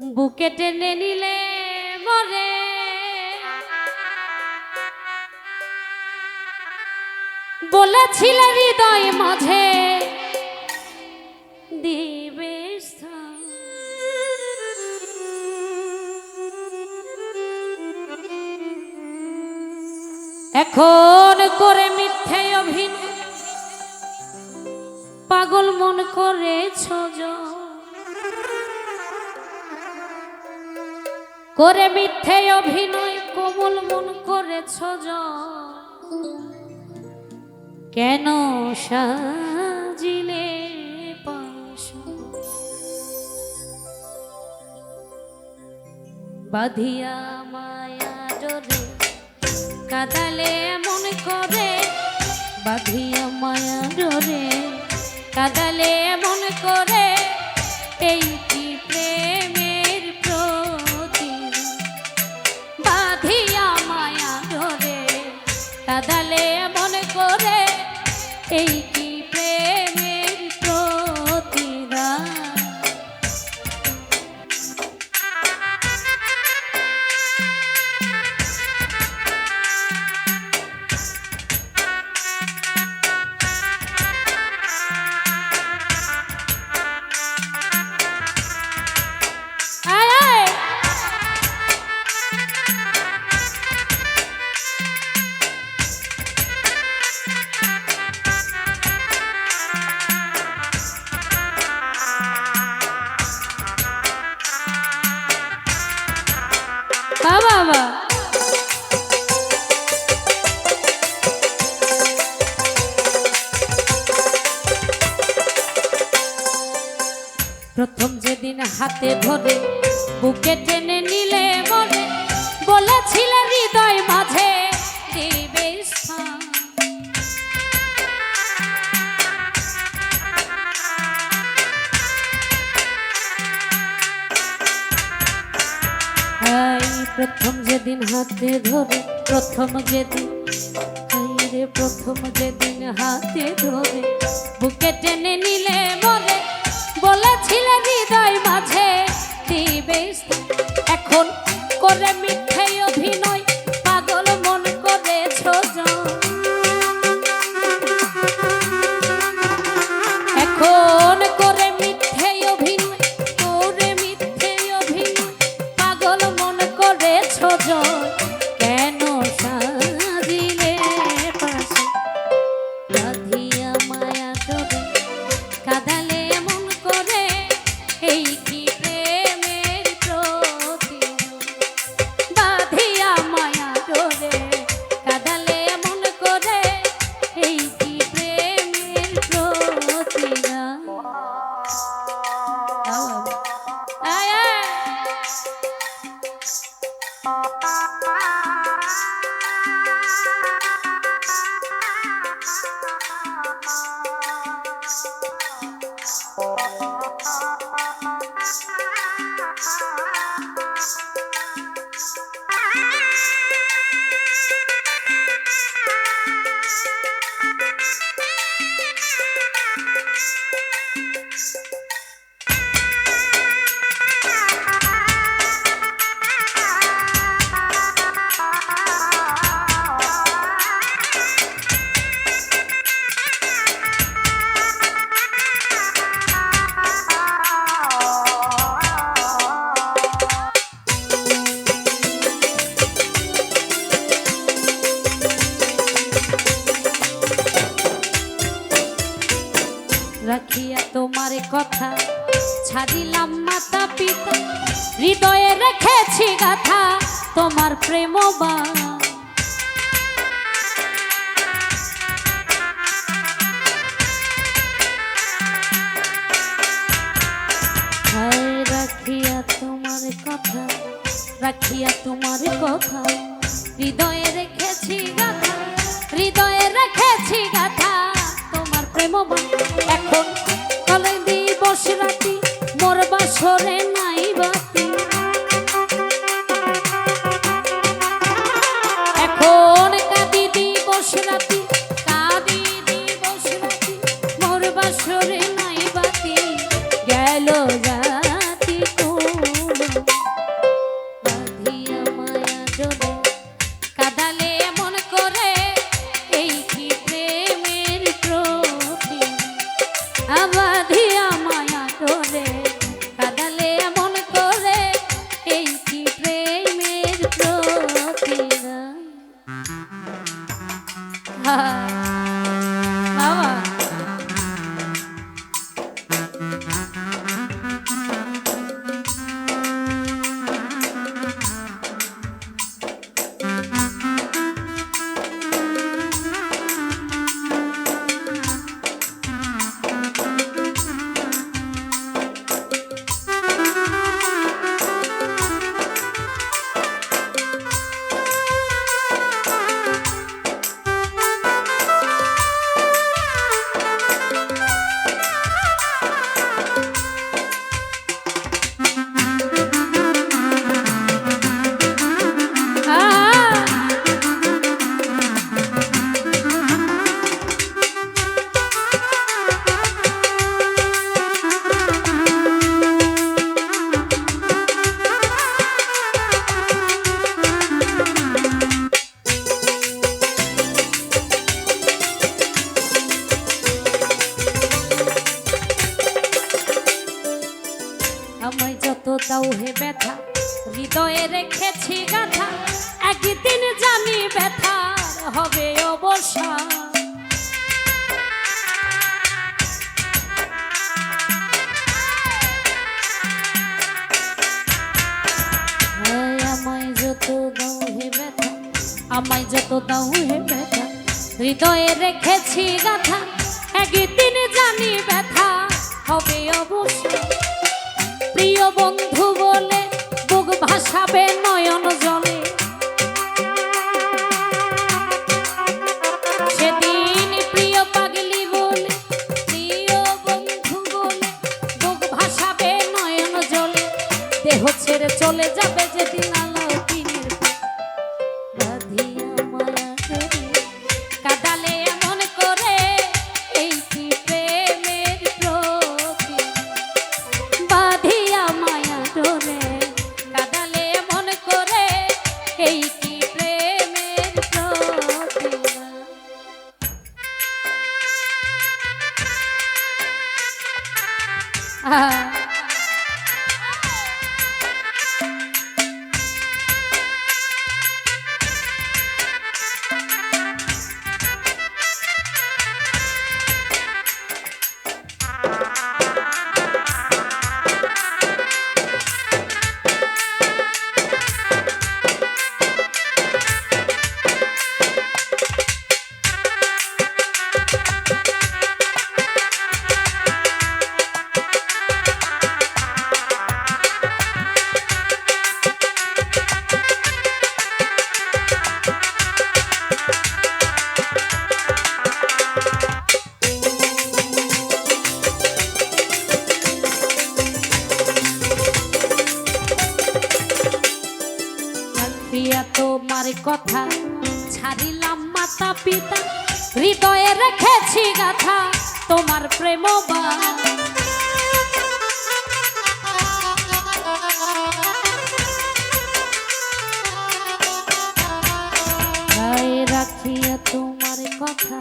বুকে টেনে নিলে মরে বলেছিল হৃদয় মাঝে, দিবে। এখন করে মিথ্যে অভিনয়, পাগল মন করেছ করে মিথ্যে অভিনয় কোমল মন করেছ কেন সাজিলে বাধিয়া মায়া ডরে কাদালে মন করে, বাধিয়া মায়া ডরে কাদালে মন করে, এই প্রথম যেদিন হাতে ধরে বুকে টেনে নিলে মনে, বলেছিলে হৃদয় মাঝে প্রথম যেদিন হাতে ধরে, প্রথম যেদিন প্রথম যেদিন হাতে ধরে, বুকে টেনে নিলে মনে বলেছিলে হৃদয় মাঝে। এখন করে মিথ্যে রাখিয়া ছাড়িলাম মাতা পিতা। হৃদয়ে রেখেছি গাথা তোমার প্রেম বা। রাখিয়া তোমার কথা, রাখিয়া তোমার কথা। হৃদয়ে রেখেছি বাসরে নাই বাতি গেল কোন ব্যথার হবে অবসান আমায় যত দাও হে ব্যথা আমায় যত হৃদয়ে রেখেছি গাথা। হচ্ছে রে চলে যাবে যেদিন প্রিয়া, তোমার কথা ছাড়িলাম মাতা পিতা, হৃদয়ে রেখেছি গাথা তোমার প্রেম বা রাখিয়া তোমার কথা,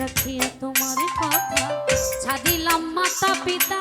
রাখিয়া তোমার কথা, ছাড়িলাম মাতা পিতা